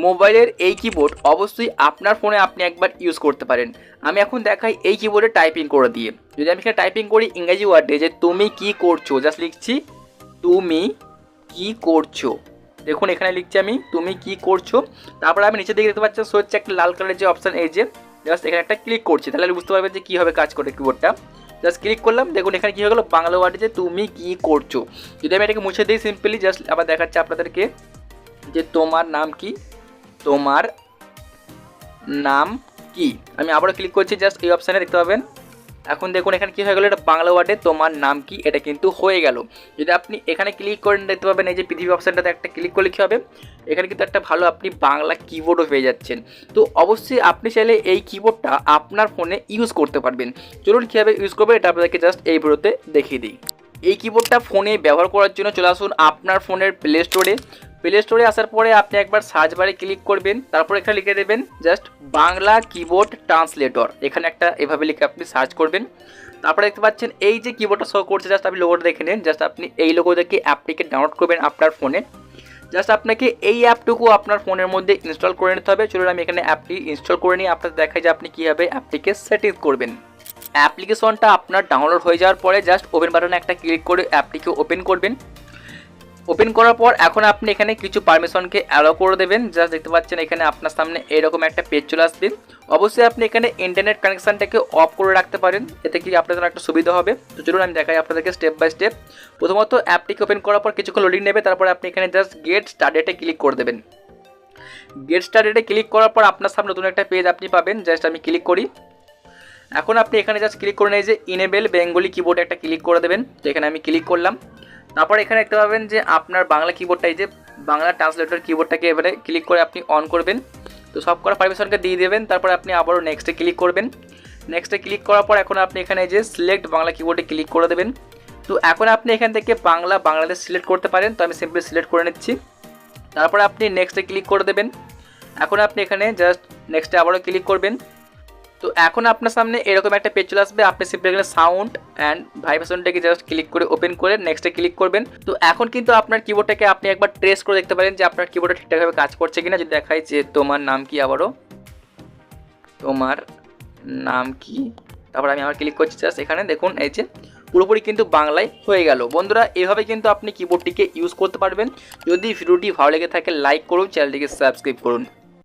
মোবাইলের এই কিবোর্ড অবশ্যই আপনার ফোনে আপনি একবার ইউজ করতে পারেন। আমি এখন দেখাই এই কিবোর্ডে টাইপিং করে দিয়ে। যদি আমি এখানে টাইপিং করি ইংরেজি ওয়ার্ডে যে তুমি কি করছ? জাস্ট লিখছি, তুমি কি করছ? দেখুন এখানে লিখছি আমি, তুমি কি করছ? তারপরে আমি নিচে দিকে দেখতে পাচ্ছি হচ্ছে একটা লাল কালারের যে অপশান এই যে জাস্ট এখানে একটা ক্লিক করছি। তাহলে বুঝতে পারবেন যে কীভাবে কাজ করে কিবোর্ডটা জাস্ট ক্লিক করলাম, দেখুন এখানে কী হয়ে গেলো, বাংলা ওয়ার্ডে যে তুমি কি করছ? যদি আমি এটাকে মুছে দিই সিম্পলি জাস্ট আবার দেখাচ্ছি আপনাদেরকে যে তোমার নাম কি? তোমার নাম কি? আমি আবারও ক্লিক করছি জাস্ট এই অপশানে দেখতে পাবেন। এখন দেখুন, এখানে কী হয়ে গেলো? এটা বাংলা ওয়ার্ডে তোমার নাম কি? এটা কিন্তু হয়ে গেল। যদি আপনি এখানে ক্লিক করেন, দেখতে পাবেন এই যে পৃথিবী অপশানটাতে একটা ক্লিক করলে কী হবে? এখানে কিন্তু একটা ভালো আপনি বাংলা কিবোর্ডও পেয়ে যাচ্ছেন। তো অবশ্যই আপনি চাইলে এই কিবোর্ডটা আপনার ফোনে ইউজ করতে পারবেন। চলুন কীভাবে ইউজ করবেন, এটা আপনাদেরকে জাস্ট এই ভিডিওতে দেখিয়ে দিই। এই কিবোর্ডটা ফোনে ব্যবহার করার জন্য চলে আসুন আপনার ফোনের প্লে স্টোরে প্লে স্টোরে আসার পরে আপনি একবার সার্চ বারে ক্লিক করবেন, তারপর এখানে লিখে দেবেন জাস্ট বাংলা কিবোর্ড ট্রান্সলেটর এখানে একটা এভাবে লিখে আপনি সার্চ করবেন। তারপরে দেখতে পাচ্ছেন এই যে কিবোর্ডটা শো করছে জাস্ট আপনি লোগোটা দেখে নিন। জাস্ট আপনি এই লোগো দেখে অ্যাপটিকে ডাউনলোড করবেন আপনার ফোনে জাস্ট আপনাকে এই অ্যাপটুকু আপনার ফোনের মধ্যে ইনস্টল করে নিতে হবে। চলুন আমি এখানে অ্যাপটি ইনস্টল করে নিয়ে আপনাদের দেখাই যে আপনি কীভাবে অ্যাপটিকে সেটিংস করবেন। অ্যাপ্লিকেশনটা আপনার ডাউনলোড হয়ে যাওয়ার পরে জাস্ট ওপেন বাটনে একটা ক্লিক করে অ্যাপটিকে ওপেন করবেন। ওপেন করার পর এখন আপনি এখানে কিছু পারমিশনকে অ্যালো করে দেবেন। জাস্ট দেখতে পাচ্ছেন এখানে আপনার সামনে এরকম একটা পেজ চলে আসবে। অবশ্যই আপনি এখানে ইন্টারনেট কানেকশানটাকে অফ করে রাখতে পারেন। এতে কি আপনাদের একটা সুবিধা হবে? তো চলুন আমি দেখাই আপনাদেরকে স্টেপ বাই স্টেপ প্রথমত অ্যাপটিকে ওপেন করার পর কিছুক্ষণ লোডিং নেবে, তারপর আপনি এখানে জাস্ট গেট স্টার্টেটে ক্লিক করে দেবেন। গেট স্টার্টেটে ক্লিক করার পর আপনার সামনে নতুন একটা পেজ আপনি পাবেন। জাস্ট আমি ক্লিক করি। এখন আপনি এখানে জাস্ট ক্লিক করে নেই যে ইনেবেল বেঙ্গলি কিবোর্ডে একটা ক্লিক করে দেবেন। তো এখানে আমি ক্লিক করলাম। তারপর এখানে দেখতে পাবেন যে আপনার বাংলা কিবোর্ডটাই যে বাংলা ট্রান্সলেটর কিবোর্ডটাকে এবারে ক্লিক করে আপনি অন করবেন। তো সব করা পারমিশনকে দিয়ে দেবেন, তারপর আপনি আবারও নেক্সটে ক্লিক করবেন। নেক্সটে ক্লিক করার পর এখন আপনি এখানে যে সিলেক্ট বাংলা কিবোর্ডে ক্লিক করে দেবেন। তো এখন আপনি এখান থেকে বাংলা, বাংলাদেশ সিলেক্ট করতে পারেন, তো আমি সিম্পলি সিলেক্ট করে নিচ্ছি। তারপর আপনি নেক্সটে ক্লিক করে দেবেন। এখন আপনি এখানে জাস্ট নেক্সটে আবারও ক্লিক করবেন। তো এখন আপনার সামনে এরকম একটা পেজ চলে আসবে। আপনি সিম্পলি এখানে সাউন্ড অ্যান্ড ভাইব্রেশনটাকে জাস্ট ক্লিক করে ওপেন করে নেক্সটে ক্লিক করবেন। তো এখন কিন্তু আপনার কিবোর্ডটাকে আপনি একবার ট্রেস করে দেখতে পারেন যে আপনার কিবোর্ডটা ঠিকঠাকভাবে কাজ করছে কিনা। যদি দেখাই যে তোমার নাম কি আবারও? তোমার নাম কি? তারপর আমি আবার ক্লিক করছি জাস্ট এখানে। দেখুন, এই যে পুরোপুরি কিন্তু বাংলায় হয়ে গেল। বন্ধুরা, এভাবে কিন্তু আপনি কিবোর্ডটিকে ইউজ করতে পারবেন। যদি ভিডিওটি ভালো লেগে থাকে লাইক করুন চ্যানেলটিকে সাবস্ক্রাইব করুন।